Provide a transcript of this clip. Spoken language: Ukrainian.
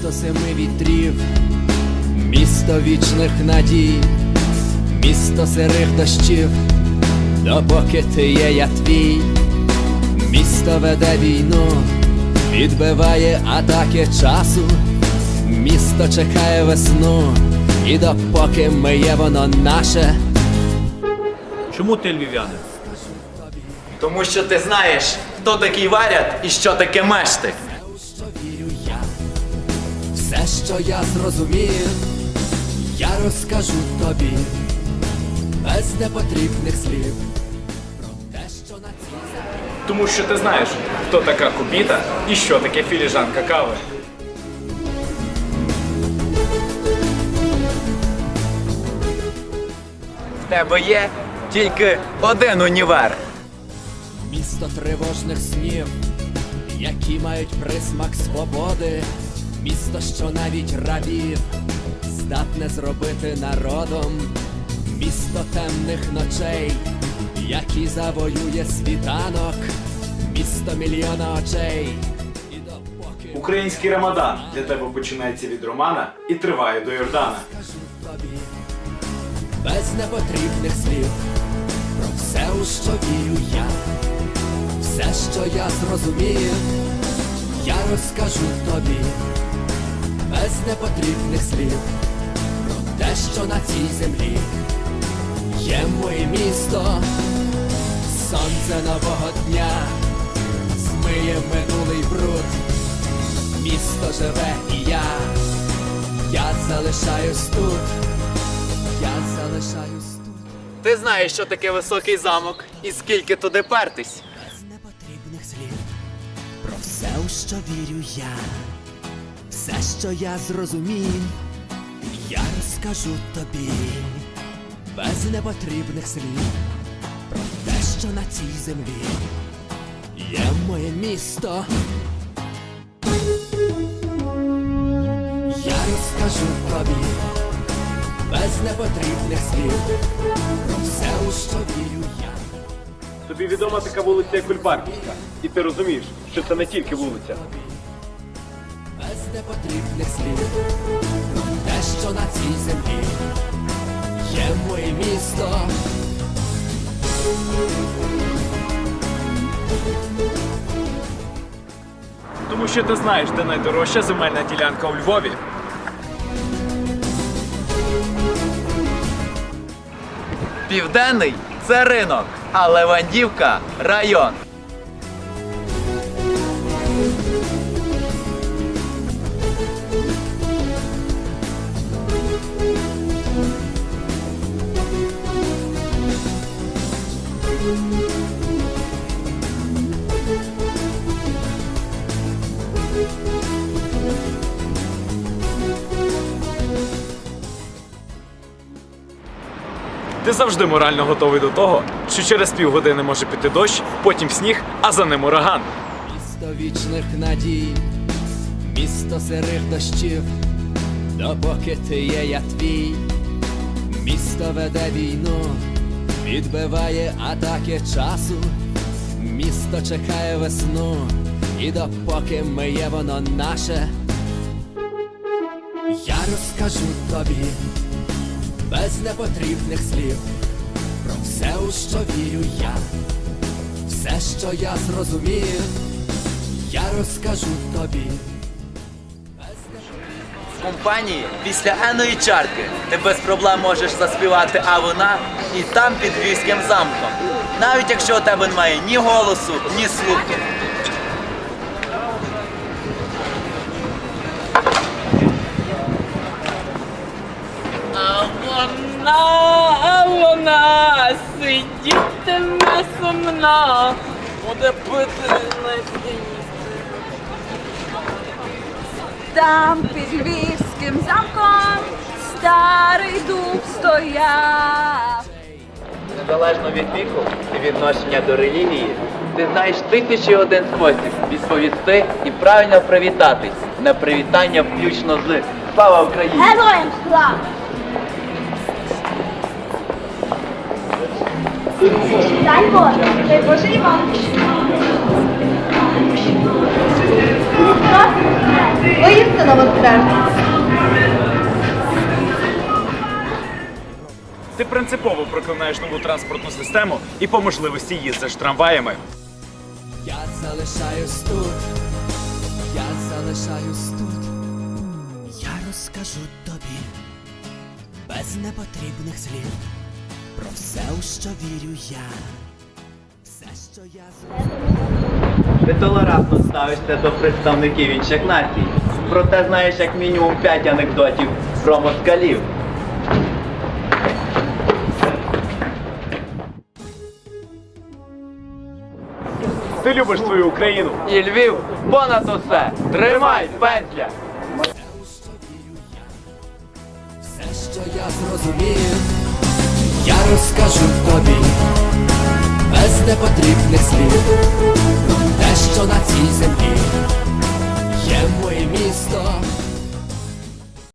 Місто семи вітрів, місто вічних надій, місто сирих дощів, допоки ти є, я твій, місто веде війну, відбиває атаки часу, місто чекає весну, і допоки ми є, воно наше. Чому ти львів'янин? Тому що ти знаєш, хто такий варят і що таке мештик. Що я зрозумів, я розкажу тобі без непотрібних слів про те, що на цій землі. Тому що ти знаєш, хто така кубіта і що таке філіжанка кави. В тебе є тільки один універ. Місто тривожних снів, які мають присмак свободи, місто, що навіть рабів здатне зробити народом, місто темних ночей, які завоює світанок, місто мільйона очей. Український Рамадан для тебе починається від Романа і триває до Йордана. тобі без непотрібних слів про все, у що вірю я, все, що я зрозумів, я розкажу тобі непотрібних слів про те, що на цій землі є моє місто, сонце нового дня змиє минулий бруд. Місто живе і я, я залишаюсь тут, я залишаюсь тут. Ти знаєш, що таке високий замок і скільки туди пертись. Без непотрібних слів про все, у що вірю я, все, що я зрозумів, я розкажу тобі без непотрібних слів про те, що на цій землі є моє місто. Я розкажу тобі без непотрібних слів про все, у що вірю я. Тобі відома така вулиця як Кульбарківська. І ти розумієш, що це не тільки вулиця. Без непотрібних слів те, що на цій землі є моє місто. Тому що ти знаєш, де найдорожча земельна ділянка у Львові. Південний це ринок, а Левандівка район. Ти завжди морально готовий до того, що через півгодини може піти дощ, потім сніг, а за ним ураган. Місто вічних надій, місто сирих дощів, допоки ти є, я твій, місто веде війну, відбиває атаки часу, місто чекає весну, і допоки ми є, воно наше. Я розкажу тобі без непотрібних слів про все, у що вірю я, все, що я зрозумів, я розкажу тобі. В компанії після еної чарки ти без проблем можеш заспівати а вона і там під львівським замком. Навіть якщо у тебе немає ні голосу, ні слуху. Вона, а вона сидітиме сумна, буде пити не Там під львівським замком старий дуб стояв. Незалежно від віку і відношення до релігії, ти знаєш тисячі один спосіб відповісти і правильно привітатись. На привітання включно з Слава Україні! Героям слава! Дай Боже, дай Боже і вам. Ой, Буде. Ти принципово проклинаєш нову транспортну систему і по можливості їздиш трамваями. Я залишаюсь тут, я залишаюсь тут. Я розкажу тобі без непотрібних слів про все, у що вірю я. Все, що я зрозумів. Ти толерантно ставишся до представників інших націй. Проте знаєш як мінімум 5 анекдотів про москалів. Ти любиш свою Україну. І Львів понад усе. Тримай, петля! Все, що я зрозумів, я розкажу тобі без непотрібних слів те, що на цій землі є моє місто,